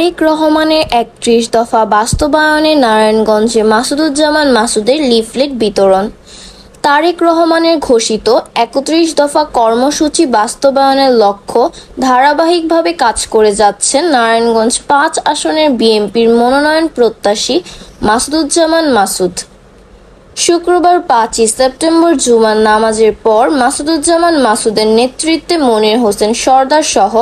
তারেক রহমানের একত্রিশ দফা বাস্তবায়নে নারায়ণগঞ্জে মাসুদুজ্জামান মাসুদের লিফলেট বিতরণ। তারেক রহমানের ঘোষিত একত্রিশ দফা কর্মসূচি বাস্তবায়নের লক্ষ্য ধারাবাহিকভাবে কাজ করে যাচ্ছেন নারায়ণগঞ্জ পাঁচ আসনের বিএনপির মনোনয়ন প্রত্যাশী মাসুদুজ্জামান মাসুদ। শুক্রবার পাঁচই সেপ্টেম্বর জুমার নামাজের পর মাসুদুজ্জামান মাসুদের নেতৃত্বে মনির হোসেন সর্দার সহ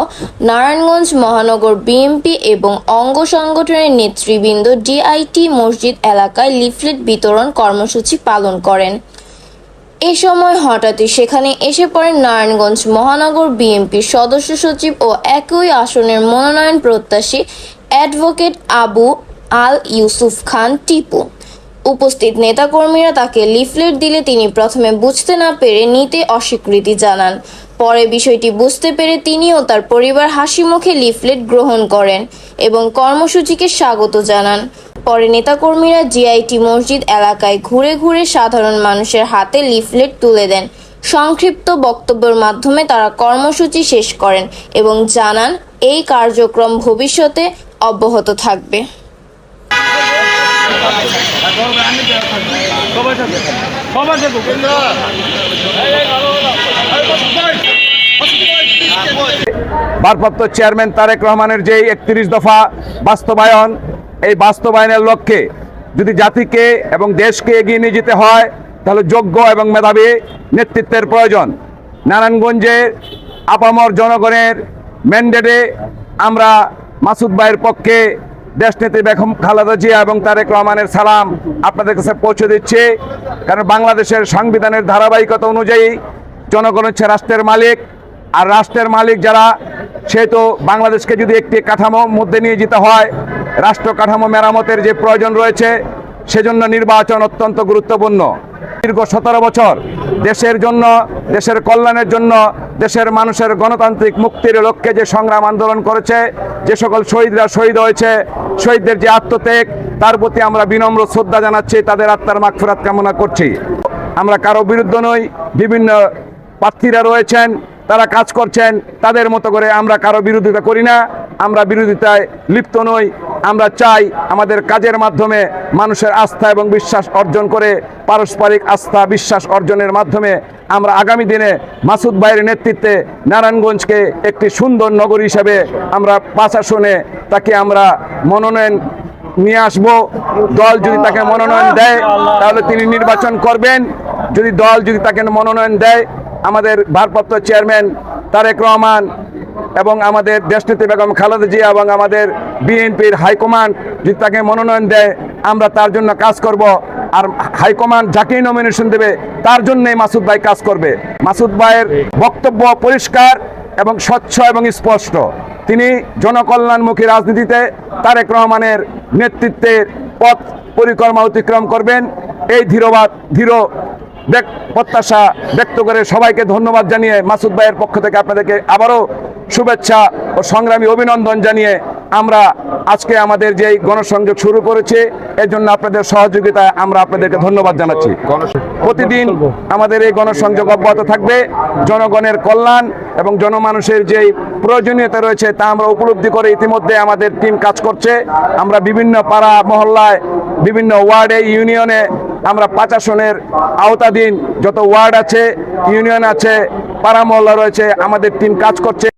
নারায়ণগঞ্জ মহানগর বিএনপি এবং অঙ্গ সংগঠনের নেতৃবৃন্দ ডিআইটি মসজিদ এলাকায় লিফলেট বিতরণ কর্মসূচি পালন করেন। এ সময় হঠাৎই সেখানে এসে পড়েন নারায়ণগঞ্জ মহানগর বিএনপির সদস্য সচিব ও একই আসনের মনোনয়ন প্রত্যাশী অ্যাডভোকেট আবু আল ইউসুফ খান টিপু। উপস্থিত নেতাকর্মীরা তাকে লিফলেট দিলে তিনি প্রথমে বুঝতে না পেরে নিতে অস্বীকৃতি জানান। পরে বিষয়টি বুঝতে পেরে তিনি ও তার পরিবার হাসি মুখে লিফলেট গ্রহণ করেন এবং কর্মসূচিকে স্বাগত জানান। পরে নেতাকর্মীরা জিআইটি মসজিদ এলাকায় ঘুরে ঘুরে সাধারণ মানুষের হাতে লিফলেট তুলে দেন। সংক্ষিপ্ত বক্তব্যের মাধ্যমে তারা কর্মসূচি শেষ করেন এবং জানান, এই কার্যক্রম ভবিষ্যতে অব্যাহত থাকবে। ভারপ্রাপ্ত চেয়ারম্যান তারেক রহমানের যে একত্রিশ দফা বাস্তবায়ন, এই বাস্তবায়নের লক্ষ্যে যদি জাতিকে এবং দেশকে এগিয়ে নিয়ে যেতে হয়, তাহলে যোগ্য এবং মেধাবী নেতৃত্বের প্রয়োজন। নারায়ণগঞ্জে আপামর জনগণের ম্যান্ডেটে আমরা মাসুদ ভাইয়ের পক্ষে দেশনেত্রী বেগম খালেদা জিয়া এবং তারেক রহমানের সালাম আপনাদের কাছে পৌঁছে দিচ্ছে। কারণ বাংলাদেশের সংবিধানের ধারাবাহিকতা অনুযায়ী জনগণ হচ্ছে রাষ্ট্রের মালিক। আর রাষ্ট্রের মালিক যারা, সে তো বাংলাদেশকে যদি একটি কাঠামো মধ্যে নিয়ে যেতে হয়, রাষ্ট্র কাঠামো মেরামতের যে প্রয়োজন রয়েছে সেজন্য নির্বাচন অত্যন্ত গুরুত্বপূর্ণ। দীর্ঘ সতেরো বছর দেশের জন্য, দেশের কল্যাণের জন্য, দেশের মানুষের গণতান্ত্রিক মুক্তির লক্ষ্যে যে সংগ্রাম আন্দোলন করেছে, যে সকল শহীদরা শহীদ হয়েছে, শহীদদের যে আত্মত্যাগ, তার প্রতি আমরা বিনম্র শ্রদ্ধা জানাচ্ছি, তাদের আত্মার মাগফিরাত কামনা করছি। আমরা কারও বিরুদ্ধ নই, বিভিন্ন প্রার্থীরা রয়েছেন, তারা কাজ করছেন, তাদের মতো করে আমরা কারও বিরোধিতা করি না, আমরা বিরোধিতায় লিপ্ত নই। আমরা চাই আমাদের কাজের মাধ্যমে মানুষের আস্থা এবং বিশ্বাস অর্জন করে পারস্পরিক আস্থা, বিশ্বাস অর্জনের মাধ্যমে আমরা আগামী দিনে মাসুদ ভাইয়ের নেতৃত্বে নারায়ণগঞ্জকে একটি সুন্দর নগর হিসাবে আমরা পাঁচ আসনে তাকে আমরা মনোনয়ন নিয়ে আসব। দল যদি তাকে মনোনয়ন দেয়, তাহলে তিনি নির্বাচন করবেন। যদি দল যদি তাকে মনোনয়ন দেয়, আমাদের ভারপ্রাপ্ত চেয়ারম্যান তারেক রহমান এবং আমাদের দেশনেত্রী বেগম খালেদা জিয়া এবং আমাদের বিএনপির হাইকমান্ড যদি তাকে মনোনয়ন দেয়, আমরা তার জন্য কাজ করব। আর হাইকমান্ড যাকেই নমিনেশন দেবে, তার জন্যই মাসুদ ভাই কাজ করবে। মাসুদ ভাইয়ের বক্তব্য পরিষ্কার এবং স্বচ্ছ এবং স্পষ্ট। তিনি জনকল্যাণমুখী রাজনীতিতে তারেক রহমানের নেতৃত্বের পথ পরিক্রমা অতিক্রম করবেন। এই ধীরবাদ, ধীর প্রত্যাশা ব্যক্ত করে সবাইকে ধন্যবাদ জানিয়ে মাসুদ ভাইয়ের পক্ষ থেকে আপনাদেরকে আবারও শুভেচ্ছা ও সংগ্রামী অভিনন্দন জানিয়ে আমরা আজকে আমাদের যে গণসংযোগ শুরু করেছে এর জন্য আপনাদের সহযোগিতায় আমরা আপনাদেরকে ধন্যবাদ জানাচ্ছি। প্রতিদিন আমাদের এই গণসংযোগ অব্যাহত থাকবে, জনগণের কল্যাণ এবং জনমানুষের যে প্রয়োজনীয়তা রয়েছে তা আমরা উপলব্ধি করে ইতিমধ্যে আমাদের টিম কাজ করছে। আমরা বিভিন্ন পাড়া, মহল্লায়, বিভিন্ন ওয়ার্ডে, ইউনিয়নে আমরা পাঁচ আওতাধীন যত ওয়ার্ড আছে, ইউনিয়ন আছে, পাড়া মহল্লা রয়েছে, আমাদের টিম কাজ করছে।